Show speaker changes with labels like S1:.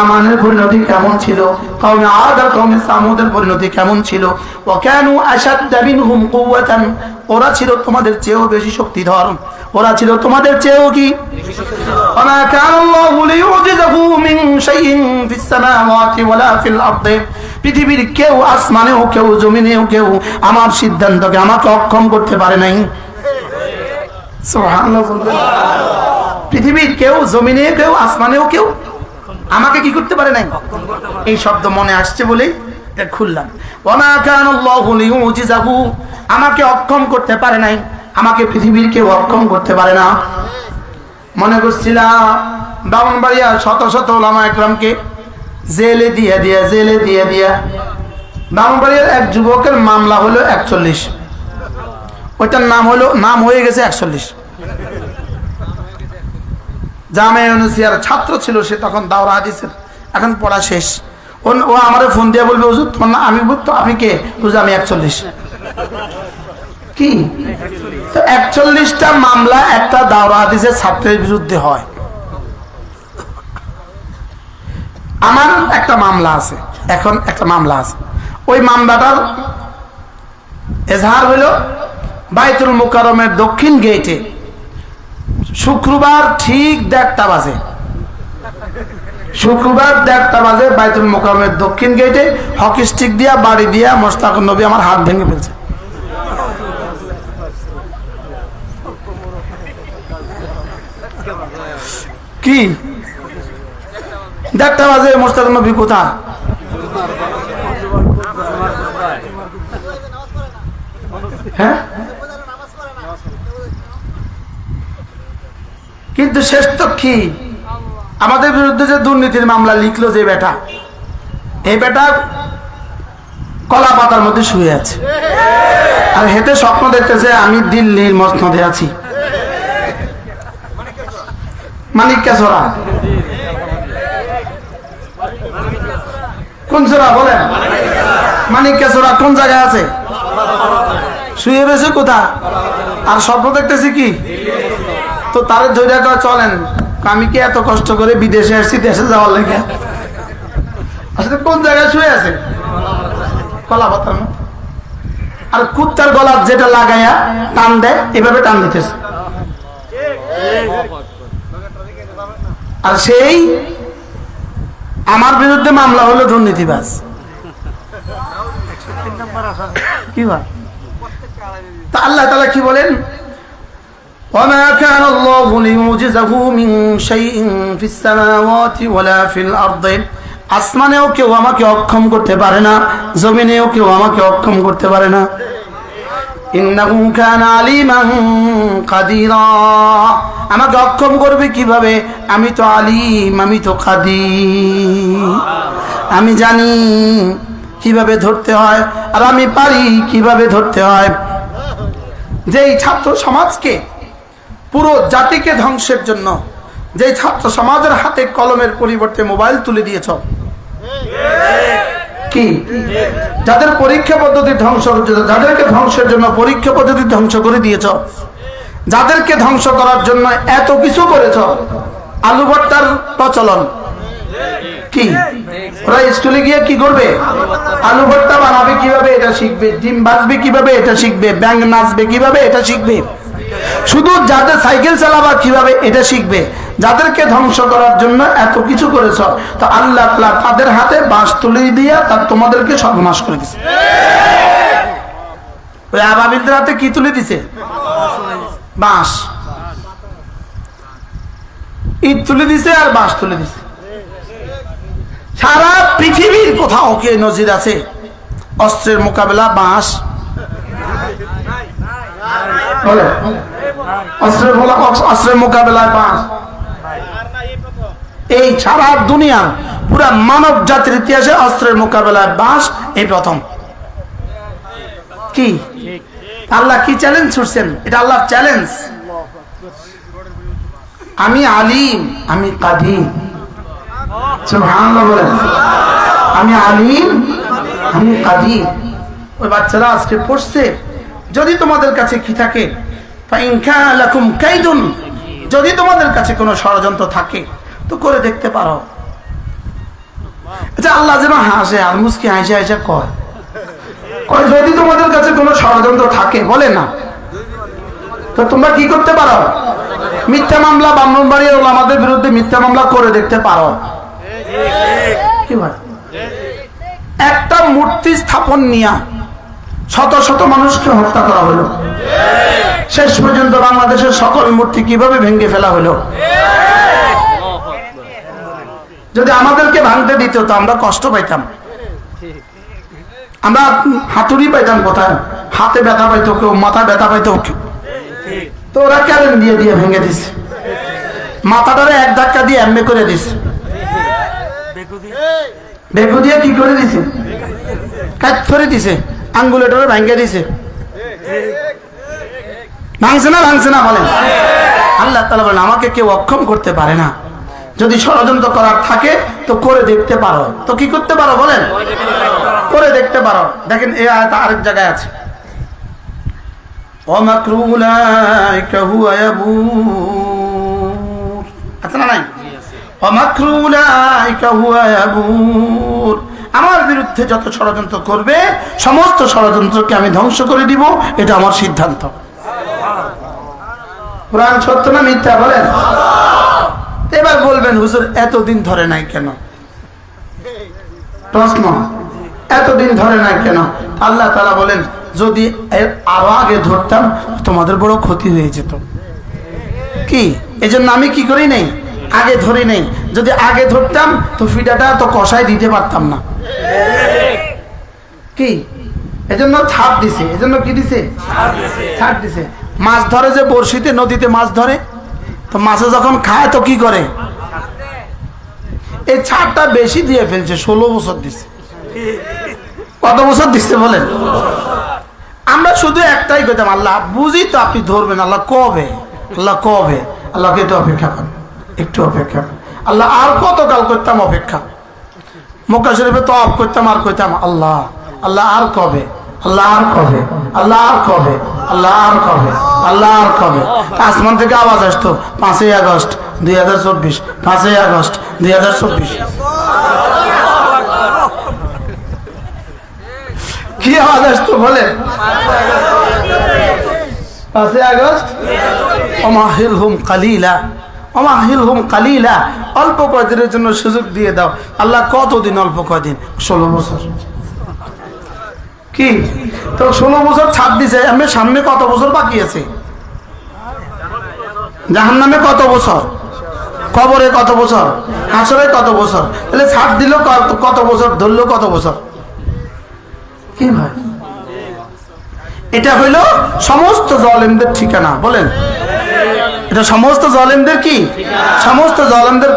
S1: আমানের পরিণতি কেমন ছিল কওমে আদ আর কওমে সামুদের পরিণতি কেমন ছিল ওয়াকানু আশাদ্দা মিনহুম কুওয়াতান ওরা ছিল তোমাদের চেয়েও বেশি শক্তিধর ওরা ছিল তোমাদের চেয়েও কি وما كان الله ليعجزه من شيء في السماوات ولا في الأرض পৃথিবীর কেউ আসমানেও কেউ জমিনেও কেউ আমার সিদ্ধান্তকে আমাকে অক্ষম করতে পারে নাই সুবহানাল্লাহ বলবেন। পৃথিবীর কেউ জমিনে কেউ আসমানেও কেউ আমাকে কি করতে পারে নাই? এই শব্দ মনে আসছে বলেই এটা খুললাম। আমাকে অক্ষম করতে পারে নাই। আমাকে পৃথিবীর কেউ অক্ষম করতে পারে না। মনে করছিলাম বামনবাড়িয়া শত শত ওলামা একরামকে জেলে দিয়ে দিয়া, জেলে দিয়ে দিয়া। বামনবাড়িয়ার এক যুবকের মামলা হলো একচল্লিশ। ওইটার নাম হলো, নাম হয়ে গেছে একচল্লিশ। জামে ছাত্র ছিল সে তখন দাওরা হাদিসের। এখন পড়া শেষ। ও আমারে ফোন দিয়ে বলবে, হুজুর, তোমার না আমি বুঝতো আমি কে? হুজুর, আমি একচল্লিশ। কি? তো একচল্লিশটা মামলা একটা দাওরা হাদিসের ছাত্রের বিরুদ্ধে হয়। আমার একটা মামলা আছে। এখন একটা মামলা আছে। ওই মামলাটার এজাহার হইল বাইতুল মুকারমের দক্ষিণ গেটে শুক্রবার ঠিক দেড়টা বাজে। শুক্রবার দেড়টা বাজে বাইতুল মোকামের দক্ষিণ গেটে হকি স্টিক দিয়া, বাড়ি দিয়া মোস্তাক নবী আমার হাত ভেঙে ফেলছে। কি? দেড়টা বাজে মোস্তাক নবী কোথায়? হ্যাঁ? কিন্তু শেষ তো কি? আমাদের বিরুদ্ধে যে দুর্নীতির মামলা লিখলো যে বেটা, এই বেটা কলা পাতার মধ্যে শুয়ে আছে। আর হেতে স্বপ্ন দেখতেছে, আমি দিল্লির মসনদে আছি। মানিক কেসরা কোন সোরা বলেন? মানিক কেসরা কোন জায়গায় আছে? শুয়ে রয়েছে কোথা আর স্বপ্ন দেখতেছি কি? তো তারে ধৈর্য চলেন। আমি কি এত কষ্ট করে বিদেশে আসছি, দেশে যাওয়ার লেগে? আসলে কোন জায়গায় শুয়ে আছে? কলা পাতার। আর কুত্তার গলার যেটা লাগাইয়া টান দেয়, এভাবে টান দিতেছে। আর সেই আমার বিরুদ্ধে মামলা হলো দুর্নীতিবাজ। কি আল্লাহ তালা কি বলেন? وما كان الله ليعجزه من شيء في السماوات ولا في الأرض আসমানেও কেউ আমাকে অক্ষম করতে পারে না জমিনেও কেউ আমাকে অক্ষম করতে পারে না ইন্নাহু কানা আলিমান কাদিরা আমাকে অক্ষম করবে কিভাবে আমি তো আলিম আমি তো কাদির আমি জানি কিভাবে ধরতে হয় আর আমি পারি কিভাবে ধরতে হয় যেই ছাত্র সমাজকে পুরো জাতিকে ধ্বংসের জন্য। যে ছাত্র সমাজের হাতে কলমের পরিবর্তে মোবাইল তুলে দিয়েছ। কি? যাদের পরীক্ষা পদ্ধতি ধ্বংস, যাদেরকে ধ্বংসের জন্য পরীক্ষা পদ্ধতি ধ্বংস করে দিয়েছ, যাদেরকে ধ্বংস করার জন্য এত কিছু করেছ, আলু ভর্তার প্রচলন। কি? ওরা স্কুলে গিয়ে কি করবে? আলু ভর্তা বানাবে কীভাবে এটা শিখবে, ডিম বাজবে কীভাবে এটা শিখবে ব্যাংক নাচবে কীভাবে এটা শিখবে? শুধু যাদের সাইকেল চালাবা কীভাবে এটা শিখবে? যাদেরকে ধ্বংস করার জন্য এত কিছু করেছ, তো আল্লাহ তাদের হাতে বাঁশ তুলে দিয়ে তার তোমাদেরকে সর্বনাশ করে দিছে। ওই আবাবিলদের হাতে কি তুলে দিছে? ইট তুলে দিছে আর বাঁশ তুলে দিছে। সারা পৃথিবীর কোথাও কে নজির আছে? অস্ত্রের মোকাবেলা, বাঁশ। অস্ত্রের অস্ত্রের মোকাবেলায় বাঁশ এই সারা দুনিয়া পুরা মানব জাতির ইতিহাসে অস্ত্রের মোকাবেলায় বাঁশ এই প্রথম। কি? আল্লাহ কি চ্যালেঞ্জ ছুটছেন এটা আল্লাহর চ্যালেঞ্জ আমি আলিম, আমি কাদিম। আমি আলিম, আমি কাদির ওই বাচ্চারা আজকে পড়ছে। যদি তোমাদের কাছে কি থাকে যদি তোমাদের কাছে কোনো ষড়যন্ত্র থাকে, তো করে দেখতে পারো। আচ্ছা আল্লাহ যেন হাসে আর মুসকি হাসে হাসে কয়। যদি তোমাদের কাছে কোনো ষড়যন্ত্র থাকে, বলে না, তো তোমরা কি করতে পারো? মিথ্যা মামলা ব্রাহ্মণবাড়ির আমাদের বিরুদ্ধে মিথ্যা মামলা করে দেখতে পারো। কি একটা মূর্তি স্থাপন নিয়া শত শত মানুষকে হত্যা করা হলো। শেষ পর্যন্ত বাংলাদেশের সকল মূর্তি কীভাবে ভেঙে ফেলা হলো? যদি আমাদেরকে ভাঙতে দিত, তো আমরা কষ্ট পাইতাম। আমরা হাতুড়ি পাইতাম কোথায়? হাতে ব্যথা পাইতো কেউ, মাথায় ব্যথা পাইতো কেউ। তো ওরা ক্যারেন দিয়ে দিয়ে ভেঙে দিছে। মাথাটারে এক ধাক্কা দিয়ে এমনি করে দিছে। বেগু দিয়ে কি করে দিছে? কাজ করে দিছে। আঙ্গুলেটারে ভেঙে দিছে। ভাঙছে না ভাঙছে না বলেন। আল্লাহ তালা বলেন, আমাকে কেউ অক্ষম করতে পারে না। যদি ষড়যন্ত্র করার থাকে, তো করে দেখতে পারো। তো কি করতে পারো বলেন? করে দেখতে পারো। দেখেন এ আয়াত আরেক জায়গায় আছে। নাই? আমার বিরুদ্ধে যত ষড়যন্ত্র করবে, সমস্ত ষড়যন্ত্রকে আমি ধ্বংস করে দিব। এটা আমার সিদ্ধান্ত। কোরআন সত্য না মিথ্যা বলেন? এবার বলবেন হুজুর এতদিন ধরে নাই কেন? প্রশ্ন এতদিন ধরে নাই কেন? আল্লাহ তারা বলেন যদি আরও আগে ধরতাম তোমাদের বড় ক্ষতি হয়ে যেত। কি? এই জন্য আমি কি করি নেই? আগে ধরি নেই। যদি আগে ধরতাম তো ফিটাটা তো কষায় দিতে পারতাম না। কি? এজন্য ছাপ দিছে। এজন্য কি দিছে? ছাড় দিছে। মাছ ধরে যে বড়শিতে, নদীতে মাছ ধরে? তো মাছে যখন খায়, তো কি করে? এই ছাড়টা বেশি দিয়ে ফেলছে, ষোলো বছর দিছে। কত বছর দিচ্ছে বলেন? আমরা শুধু একটাই করতাম আল্লাহ বুঝি তো আপনি ধরবেন, আল্লাহ কবে? আল্লাহ কবে? আল্লাহকে একটু অপেক্ষা করেন, একটু অপেক্ষা করেন। আল্লাহ আর কতকাল করতাম অপেক্ষা? মক্কা শরীফে তো অফ করতাম আর করতাম আল্লাহ আল্লাহ আর কবে? কবে? কবে? কবে? কবে? আসমান থেকে আওয়াজ আসতো, পাঁচই আগস্ট দুই হাজার চব্বিশ, পাঁচই আগস্ট দুই হাজার চব্বিশ। কি আওয়াজ আসতো বলে পাঁচই আগস্ট? অল্প কয়দিনের জন্য সুযোগ দিয়ে দাও। আল্লাহ কতদিন, অল্প কয়দিন? ষোলো বছর। কি? তো ষোলো বছর ছাড় দিছে আমি সামনে কত বছর বাকি আছে? জাহান নামে কত বছর? কবরে কত বছর? হাসরে কত বছর? তাহলে ছাড় দিল কত- কত বছর, ধরলো কত বছর? কি ভাই? এটা হইল সমস্ত জলেমদের ঠিকানা, বলেন। এটা সমস্ত জলেমদের কি? সমস্ত জলেমদের